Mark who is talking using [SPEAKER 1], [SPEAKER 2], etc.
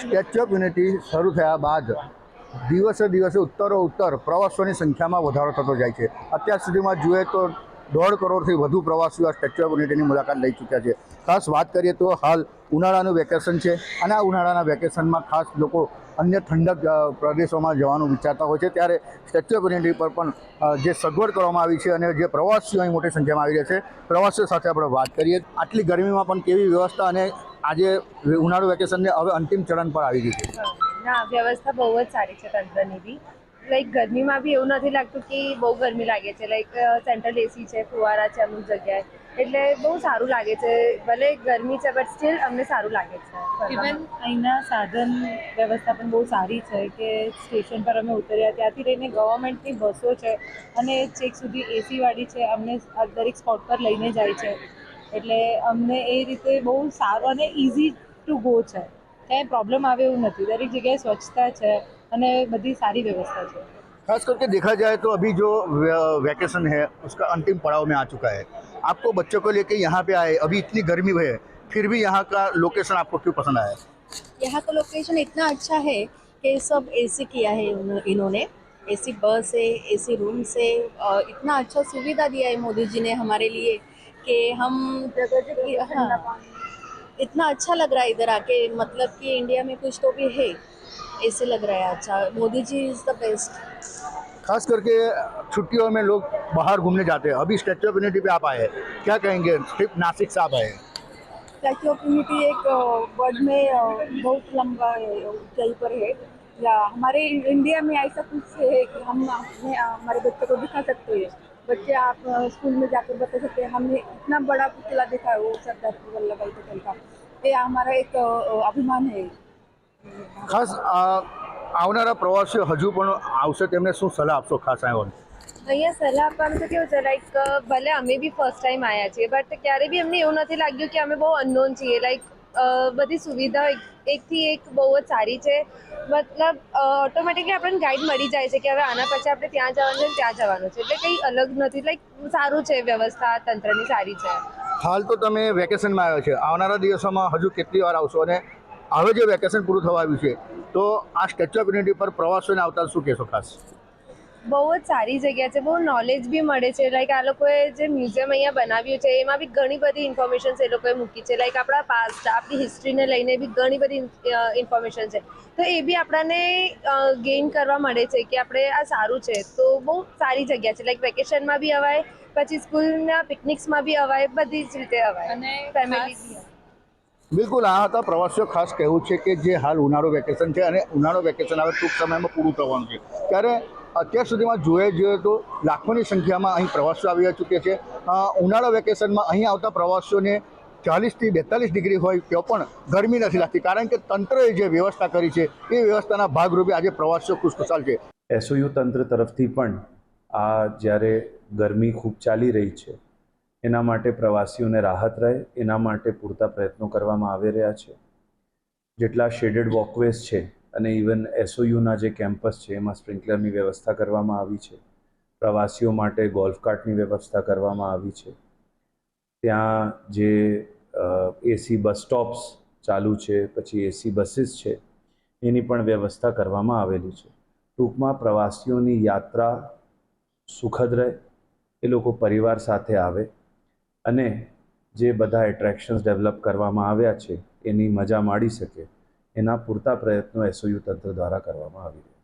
[SPEAKER 1] Statue of unity શરૂ થયા બાદ દિવસે દિવસે ઉત્તરો ઉત્તર પ્રવાસીઓની સંખ્યામાં વધારો થતો જાય છે. અત્યાર સુધીમાં જોઈએ તો દોઢ કરોડથી વધુ પ્રવાસીઓ આ સ્ટેચ્યુ ઓફ યુનિટીની મુલાકાત લઈ ચૂક્યા છે. ખાસ વાત કરીએ તો હાલ ઉનાળાનું વેકેશન છે અને આ ઉનાળાના વેકેશનમાં ખાસ લોકો અન્ય ઠંડક પ્રદેશોમાં જવાનું વિચારતા હોય છે. ત્યારે સ્ટેચ્યુ ઓફ યુનિટી પર પણ જે સગવડ કરવામાં આવી છે અને જે પ્રવાસીઓ અહીં મોટી સંખ્યામાં આવી રહ્યા છે, પ્રવાસીઓ સાથે આપણે વાત કરીએ. આટલી ગરમીમાં પણ કેવી વ્યવસ્થા અને આજે ઉનાળુ વેકેશનને હવે અંતિમ ચરણ પર આવી ગઈ છે?
[SPEAKER 2] ના, વ્યવસ્થા બહુ જ સારી છે તંત્રની બી. લાઈક ગરમીમાં બી એવું નથી લાગતું કે બહુ ગરમી લાગે છે. લાઈક સેન્ટ્રલ એસી છે, ફુવારા છે, અમુક જગ્યાએ. એટલે બહુ સારું લાગે છે. ભલે ગરમી છે બટ સ્ટીલ અમને સારું લાગે છે.
[SPEAKER 3] ઇવન અહીંના સાધન વ્યવસ્થા પણ બહુ સારી છે કે સ્ટેશન પર અમે ઉતર્યા, ત્યાંથી લઈને ગવર્મેન્ટની બસો છે અને છેક સુધી એસીવાળી છે, અમને દરેક સ્પોટ પર લઈને જાય છે. એટલે અમને એ રીતે બહુ સારું અને ઇઝી ટુ ગો છે. ક્યાંય પ્રોબ્લેમ આવે એવું નથી. દરેક જગ્યાએ સ્વચ્છતા છે. અને બધી સારી વ્યવસ્થા છે
[SPEAKER 1] खास करके देखा जाए तो अभी जो वे- वेकेशन है उसका अंतिम पड़ाव में आ चुका है आपको बच्चों को लेके यहाँ पे आए अभी इतनी गर्मी है फिर भी यहाँ का लोकेशन आपको क्यों पसंद आया
[SPEAKER 4] यहाँ का लोकेशन इतना अच्छा है कि सब एसी किया है उन्हों- इन्होंने एसी बस है एसी रूम्स है और इतना अच्छा सुविधा दिया है मोदी जी ने हमारे लिए कि हम हाँ, इतना अच्छा लग रहा है इधर आके मतलब कि इंडिया में कुछ तो भी है ऐसे लग रहा है अच्छा Modi ji is the best
[SPEAKER 1] खास करके छुट्टियों में लोग बाहर घूमने जाते हैं। अभी स्टैच्यू ऑफ़ यूनिटी पे आप आए क्या कहेंगे? सिर्फ़ नासिक से आप आए
[SPEAKER 4] स्टैचू ऑफ़ यूनिटी एक वर्ल्ड में बहुत लंबा है, ऊंचाई पर है। या हमारे इंडिया में ऐसा कुछ है कि हम अपने हमारे बच्चों को दिखा सकते हैं। बच्चे आप स्कूल में जाकर बता सकते हैं। हमने इतना बड़ा पुतला देखा है वो सरदार वल्लभ भाई पटेल का। ये हमारा एक अभिमान है।
[SPEAKER 1] ખાસ આવનારા પ્રવાસીઓ હજુ પણ આવશે તેમને શું સલાહ આપશો ખાસ આવ્યો
[SPEAKER 2] અહીંયા સલાહ આપવાનું તો કેવું છે લાઈક ભલે અમે બી ફર્સ્ટ ટાઈમ આવ્યા છીએ બટ ક્યારે બી અમને એવું નથી લાગ્યું કે અમે બહુ અનનોન છીએ. લાઈક બધી સુવિધા એકથી એક બહુ જ સારી છે. મતલબ ઓટોમેટિકલી આપણને ગાઈડ મળી જાય છે કે હવે આના પછી આપણે ત્યાં જવાનું છે ત્યાં જવાનું છે. એટલે કંઈ અલગ નથી. લાઈક સારું છે વ્યવસ્થા તંત્રની સારી છે.
[SPEAKER 1] હાલ તો તમે વેકેશનમાં આવ્યા છે. આવનારા દિવસોમાં હજુ કેટલી વાર આવશો? અને હવે જે વેકેશન પૂરું થવા આવ્યું છે તો આ સ્ટેચ્યુ ઓફ યુનિટી પર પ્રવાસીઓને આવતા શું કહેશો ખાસ?
[SPEAKER 2] બહુ જ સારી જગ્યા છે બહુ નોલેજ બી મળે છે. લાઈક આ લોકોએ જે મ્યુઝિયમ અહીંયા બનાવ્યું છે એમાં બી ઘણી બધી ઇન્ફોર્મેશન્સ એ લોકોએ મૂકી છે. લાઈક આપણા પાસ્ટ આપણી હિસ્ટ્રીને લઈને બી ઘણી બધી ઇન્ફોર્મેશન છે. તો એ બી આપણને ગેઇન કરવા મળે છે કે આપણે આ સારું છે. તો બહુ સારી જગ્યા છે. લાઈક વેકેશનમાં બી અવાય પછી સ્કૂલના પિકનિક્સમાં બી અવાય બધી જ રીતે અવાય.
[SPEAKER 3] અને
[SPEAKER 2] ફેમિલી
[SPEAKER 1] બિલકુલ, આ હતા પ્રવાસીઓ. ખાસ કહેવું છે કે જે હાલ ઉનાળો વેકેશન છે અને ઉનાળો વેકેશન હવે ટૂંક સમયમાં પૂરું થવાનું છે. ત્યારે અત્યાર સુધીમાં જોઈએ જોઈએ તો લાખોની સંખ્યામાં અહીં પ્રવાસીઓ આવી ચૂક્યા છે. ઉનાળો વેકેશનમાં અહીં આવતા પ્રવાસીઓને ચાલીસથી બેતાલીસ ડિગ્રી હોય તો પણ ગરમી નથી લાગતી. કારણ કે તંત્રએ જે વ્યવસ્થા કરી છે, એ વ્યવસ્થાના ભાગરૂપે આજે પ્રવાસીઓ ખુશખુશાલ છે.
[SPEAKER 5] એસઓયુ તંત્ર તરફથી પણ આ જ્યારે ગરમી ખૂબ ચાલી રહી છે એના માટે પ્રવાસીઓને રાહત રહે, એના માટે પૂરતા પ્રયત્નો કરવામાં આવી રહ્યા છે. જેટલા શેડેડ વોકવેઝ છે અને ઇવન એસઓયુના જે કેમ્પસ છે, એમાં સ્પ્રિંકલરની વ્યવસ્થા કરવામાં આવી છે. પ્રવાસીઓ માટે ગોલ્ફ કાર્ટની વ્યવસ્થા કરવામાં આવી છે. ત્યાં જે એસી બસ સ્ટોપ્સ ચાલુ છે, પછી એસી બસીસ છે, એની પણ વ્યવસ્થા કરવામાં આવેલી છે. ટૂંકમાં પ્રવાસીઓની યાત્રા સુખદ રહે, એ લોકો પરિવાર સાથે આવે અને જે બધા એટ્રેક્શન્સ ડેવલપ કરવામાં આવ્યા છે, એની મજા માણી શકે, એના પૂરતા પ્રયત્નો એસઓયુ તંત્ર દ્વારા કરવામાં આવી રહ્યા